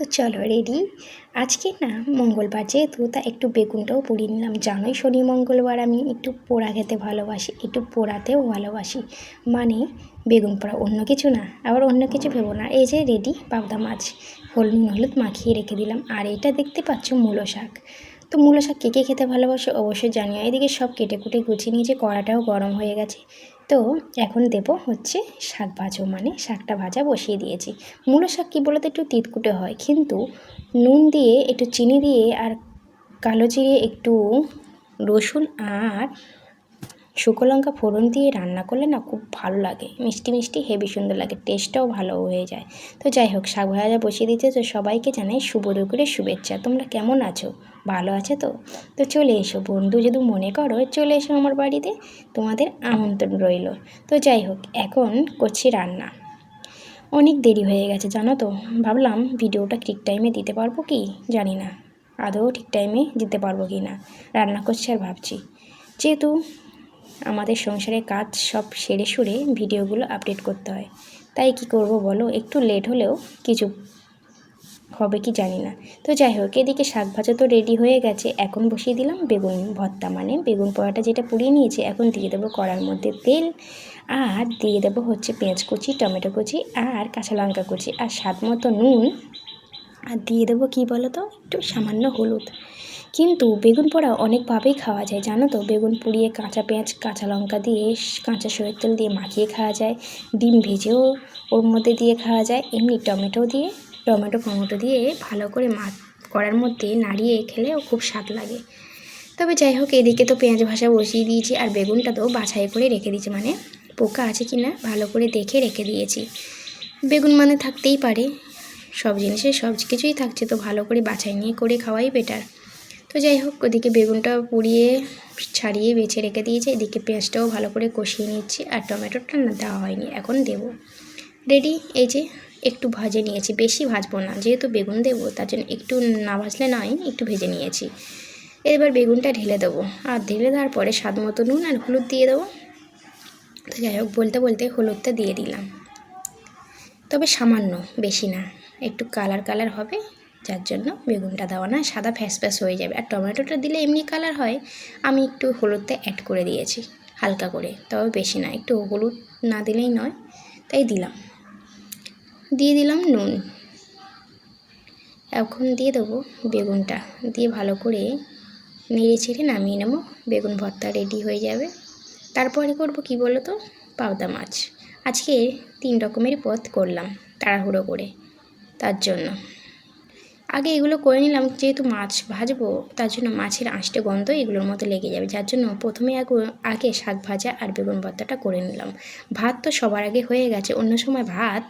তো চলো রেডি আজকে না মঙ্গলবার যেহেতু, তা একটু বেগুনটাও পুড়িয়ে নিলাম। জানোই শনি মঙ্গলবার, আমি একটু পোড়া খেতে ভালোবাসি, একটু পোড়াতেও ভালোবাসি। মানে বেগুন পোড়া অন্য কিছু না, আবার অন্য কিছু ভেবো না। এই যে রেডি পাবদা মাছ। হলুদ হলুদ মাখিয়ে রেখে দিলাম। আর এটা দেখতে পাচ্ছ মূলো শাক। তো মূলো শাক কে কে খেতে ভালোবাসে? অবশ্যই জানিও। এদিকে সব কেটে কুটে গুছিয়ে নিয়েছে, কড়াটাও গরম হয়ে গেছে। তো এখন দেব হচ্ছে শাক ভাজো মানে শাকটা ভাজা বসিয়ে দিয়েছি। মূলো শাক কী বলতে, একটু তিতকুটে হয়, কিন্তু নুন দিয়ে, একটু চিনি দিয়ে আর কালো জিরে, একটু রসুন আর শুকনো লঙ্কা ফোড়ন দিয়ে রান্না করলে না খুব ভালো লাগে। মিষ্টি মিষ্টি হেভি সুন্দর লাগে টেস্টটাও ভালো হয়ে যায়। তো যাই হোক, শাক ভাজা বসিয়ে দিতে তো সবাইকে জানাই শুভ দুপুরের শুভেচ্ছা। তোমরা কেমন আছো? ভালো আছে তো? তো চলে এসো বন্ধু, যদি মনে করো, চলে এসো আমার বাড়িতে। তোমাদের আমন্ত্রণ রইল। তো যাই হোক, এখন করছি রান্না। অনেক দেরি হয়ে গেছে, জানো তো? ভাবলাম ভিডিওটা ঠিক টাইমে দিতে পারব কি? জানি না। আদৌ ঠিক টাইমে দিতে পারব কি না? রান্না করছি আর ভাবছি। যেহেতু আমাদের সংসারের কাজ সব সেরে সুরে ভিডিওগুলো আপডেট করতে হয়। তাই কি করব বলো? একটু লেট হলেও কিছু হবে কি জানি না। তো যাই হোক, এদিকে শাক ভাজা তো রেডি হয়ে গেছে। এখন বসিয়ে দিলাম বেগুন ভর্তা। মানে বেগুন পোড়াটা যেটা পুড়িয়ে নিয়েছে, এখন দিয়ে দেবো কড়ার মধ্যে তেল। আর দিয়ে দেবো হচ্ছে পেঁয়াজ কুচি, টমেটো কুচি আর কাঁচা লঙ্কা কুচি। আর স্বাদ মতো নুন। আর দিয়ে দেবো কী বলো তো? একটু সামান্য হলুদ। কিন্তু বেগুন পোড়া অনেকভাবেই খাওয়া যায়, জানো তো? বেগুন পুড়িয়ে কাঁচা পেঁয়াজ, কাঁচা লঙ্কা দিয়ে, কাঁচা সরের তেল দিয়ে মাখিয়ে খাওয়া যায়। ডিম ভেজেও ওর মধ্যে দিয়ে খাওয়া যায়। এমনি টমেটো দিয়ে, টমেটো ফমেটো দিয়ে ভালো করে মা, কড়ার মধ্যে নাড়িয়ে খেলেও খুব স্বাদ লাগে। তবে যাই হোক, এদিকে তো পেঁয়াজ ভাষা বসিয়ে দিয়েছি আর বেগুনটা তো বাছাই করে রেখে দিয়েছি। মানে পোকা আছে কি না, ভালো করে দেখে রেখে দিয়েছি। বেগুন মানে থাকতেই পারে। সব জিনিসে সব কিছুই থাকছে, তো ভালো করে বাছাই নিয়ে করে খাওয়াই বেটার তো যাই হোক, ওদিকে বেগুনটা পুড়িয়ে ছাড়িয়ে বেছে রেখে দিয়েছি। এদিকে পেঁয়াজটাও ভালো করে কষিয়ে নিচ্ছি আর টমেটোটা না দেওয়া হয়নি, এখন দেব। রেডি এই যে একটু ভাজে নিয়েছি, বেশি ভাজবো না। যেহেতু বেগুন দেবো, তার জন্য একটু না ভাজলে নয় একটু ভেজে নিয়েছি। এবার বেগুনটা ঢেলে দেবো। আর ঢেলে দেওয়ার পরে স্বাদ মতো নুন আর হলুদ দিয়ে দেবো। তো যাই হোক, বলতে বলতে হলুদটা দিয়ে দিলাম। তবে সামান্য, বেশি না। একটু কালার কালার হবে যার জন্য বেগুনটা দেওয়া না, সাদা ফ্যাস ফ্যাস হয়ে যাবে। আর টমেটোটা দিলে এমনি কালার হয়, আমি একটু হলুদটা অ্যাড করে দিয়েছি, হালকা করে। তবে বেশি না, একটু হলুদ না দিলেই নয়, তাই দিলাম। দিয়ে দিলাম নুন। এখন দিয়ে দেবো বেগুনটা। দিয়ে ভালো করে নেড়ে ছেড়ে নামিয়ে নেব, বেগুন ভর্তা রেডি হয়ে যাবে। তারপরে করব কি বলো তো পাবদা মাছ। আজকে তিন রকমের পথ করলাম, তাড়াহুড়ো করে, তার জন্য। আগে এগুলো করে নিলাম, যেহেতু মাছ ভাজবো, তার জন্য মাছের আঁশটে গন্ধ এগুলোর মতো লেগে যাবে। যার জন্য প্রথমে আগে শাক ভাজা আর বেগুন ভর্তাটা করে নিলাম। ভাত তো সবার আগে হয়ে গেছে, অন্য সময় ভাত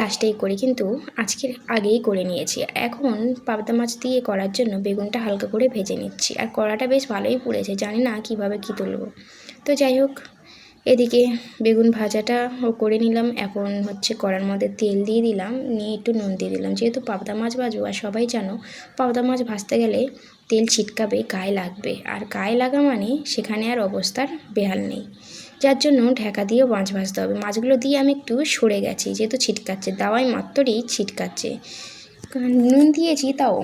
লাস্টেই করি, কিন্তু আজকের আগেই করে নিয়েছি। এখন পাবদা মাছ দিয়ে করার জন্য বেগুনটা হালকা করে ভেজে নিচ্ছি। আর কড়াটা বেশ ভালোই পুড়েছে, জানি না কীভাবে কী তুলবো। তো যাই হোক এদিকে বেগুন ভাজাটা ও করে নিলাম। এখন হচ্ছে কড়ার মধ্যে তেল দিয়ে দিলাম। নিয়ে একটু নুন দিয়ে দিলাম। যেহেতু পাবদা মাছ ভাজবো, আর সবাই জানো, পাবদা মাছ ভাজতে গেলে তেল ছিটকাবে, গায়ে লাগবে। আর গায়ে লাগা মানে সেখানে আর অবস্থার বেহাল নেই। যার জন্য ঢাকা দিয়েও মাছ ভাজতে হবে। মাছগুলো দিয়ে আমি একটু সরে গেছি, যেহেতু ছিটকাচ্ছে। দাওয়াই মাত্রই ছিটকাচ্ছে। নুন দিয়েছি তাও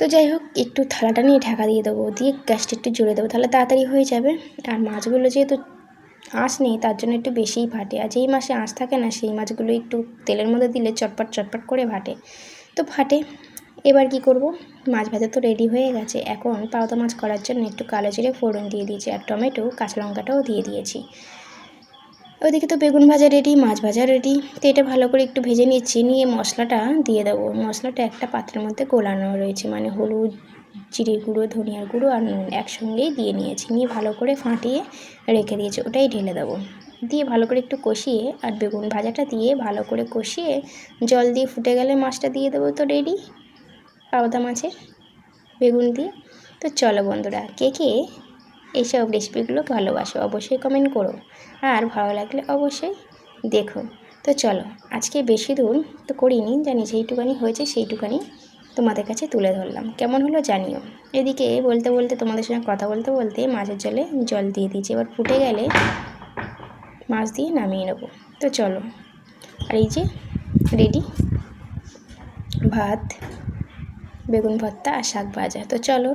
তো যাই হোক, একটু থালাটা নিয়ে ঢাকা দিয়ে দেবো। দিয়ে গ্যাসটা একটু জুড়ে দেবো, তাহলে তাড়াতাড়ি হয়ে যাবে। আর মাছগুলো যেহেতু আঁশ নেই, তার জন্য একটু বেশিই ফাটে। আর যেই মাসে আঁশ থাকে না, সেই মাছগুলো একটু তেলের মধ্যে দিলে চটপট চটপট করে ফাটে। তো ফাটে। এবার কি করব? মাছ ভাজা তো রেডি হয়ে গেছে। এখন পাওতা মাছ করার জন্য একটু কালো জিরে ফোড়ন দিয়ে দিয়েছি, আর টমেটো, কাঁচা লঙ্কাটাও দিয়ে দিয়েছি। ওইদিকে তো বেগুন ভাজা রেডি মাছ ভাজা রেডি তো এটা ভালো করে একটু ভেজে নিচ্ছি নিয়ে মশলাটা দিয়ে দেবো। মশলাটা একটা পাত্রের মধ্যে গোলানো রয়েছে মানে হলুদ, জিরে গুঁড়ো, ধনিয়ার গুঁড়ো আর নুন একসঙ্গেই দিয়ে নিয়েছি। নিয়ে ভালো করে ফাটিয়ে রেখে দিয়েছি, ওটাই ঢেলে দেবো। দিয়ে ভালো করে একটু কষিয়ে আর বেগুন ভাজাটা দিয়ে ভালো করে কষিয়ে জল দিয়ে ফুটে গেলে মাছটা দিয়ে দেবো তো রেডি পাবদা মাছের বেগুন দিয়ে। তো চলো বন্ধুরা, কে কে এইসব রেসিপিগুলো ভালোবাসো, অবশ্যই কমেন্ট করো। আর ভালো লাগলে অবশ্যই দেখো। তো চলো, আজকে বেশি দূর তো করিনি, জানি যেইটুকানি হয়েছে সেইটুকানি তোমাদের কাছে তুলে ধরলাম। কেমন হলো জানিও। এদিকে বলতে বলতে, তোমাদের সঙ্গে কথা বলতে বলতে মাছের জলে জল দিয়ে দিয়েছি। এবার ফুটে গেলে মাছ দিয়ে নামিয়ে নেব। তো চলো, আর এই যে রেডি ভাত, বেগুন ভর্তা আর শাক ভাজা। তো চলো।